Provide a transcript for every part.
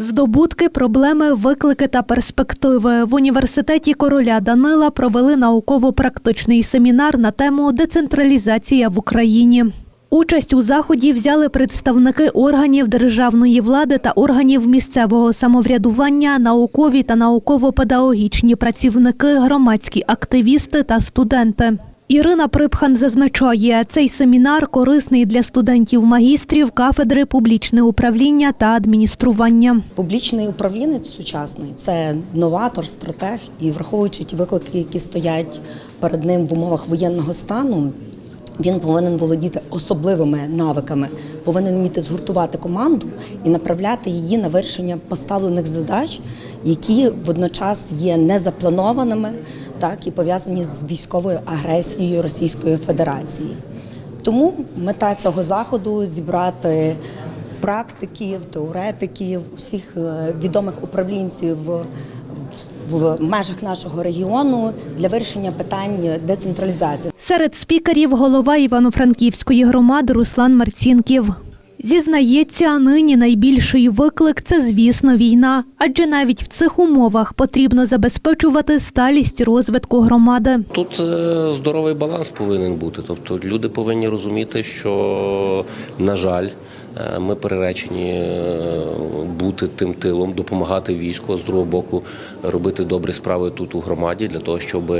Здобутки, проблеми, виклики та перспективи в університеті короля Данила провели науково-практичний семінар на тему децентралізація в Україні. Участь у заході взяли представники органів державної влади та органів місцевого самоврядування, наукові та науково-педагогічні працівники, громадські активісти та студенти. Ірина Припхан зазначає, цей семінар корисний для студентів-магістрів кафедри публічне управління та адміністрування. Публічний управлінець сучасний це новатор, стратег, і враховуючи ті виклики, які стоять перед ним в умовах воєнного стану. Він повинен володіти особливими навиками, повинен вміти згуртувати команду і направляти її на вирішення поставлених задач, які водночас є незапланованими, так і пов'язані з військовою агресією Російської Федерації. Тому мета цього заходу зібрати практиків, теоретиків, усіх е, відомих управлінців в- в межах нашого регіону для вирішення питань децентралізації. Серед спікерів голова Івано-Франківської громади Руслан Марцінків. Зізнається, нині найбільший виклик це, звісно, війна, адже навіть в цих умовах потрібно забезпечувати сталість розвитку громади. Тут е, здоровий баланс повинен бути. Тобто люди повинні розуміти, що, на жаль, е, ми переречені е, бути тим тилом, допомагати війську, з другого боку робити добрі справи тут у громаді для того, щоб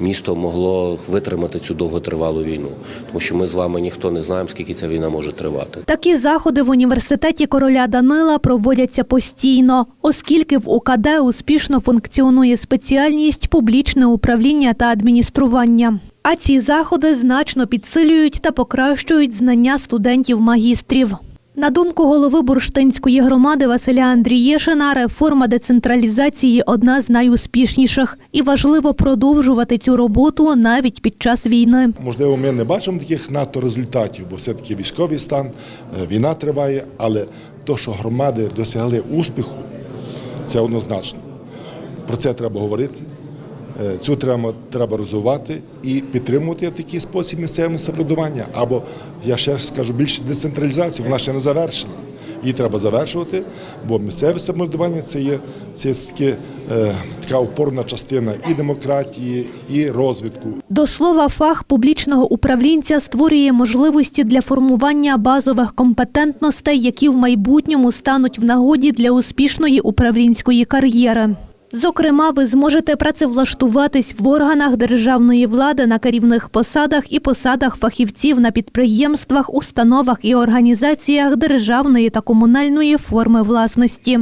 місто могло витримати цю довготривалу війну. Тому що ми з вами ніхто не знаємо, скільки ця війна може тривати. Такі заходи в університеті короля Данила проводяться постійно, оскільки в УКД успішно функціонує спеціальність публічне управління та адміністрування. А ці заходи значно підсилюють та покращують знання студентів-магістрів. На думку голови бурштинської громади Василя Андрієшина, реформа децентралізації одна з найуспішніших, і важливо продовжувати цю роботу навіть під час війни. Можливо, ми не бачимо таких надто результатів, бо все-таки військовий стан, е, війна триває, але то, що громади досягли успіху, це однозначно. Про це треба говорити. Е, Цю треба, треба розвивати і підтримувати такий спосіб місцеве самоврядування. Або я ще скажу більше децентралізацію, вона ще не завершена. Її треба завершувати, бо місцеве самоврядування це є це є таки, е, така опорна частина і демократії, і розвитку. До слова, фах публічного управлінця створює можливості для формування базових компетентностей, які в майбутньому стануть в нагоді для успішної управлінської кар'єри. Зокрема, ви зможете працевлаштуватись в органах державної влади на керівних посадах і посадах фахівців на підприємствах, установах і організаціях державної та комунальної форми власності.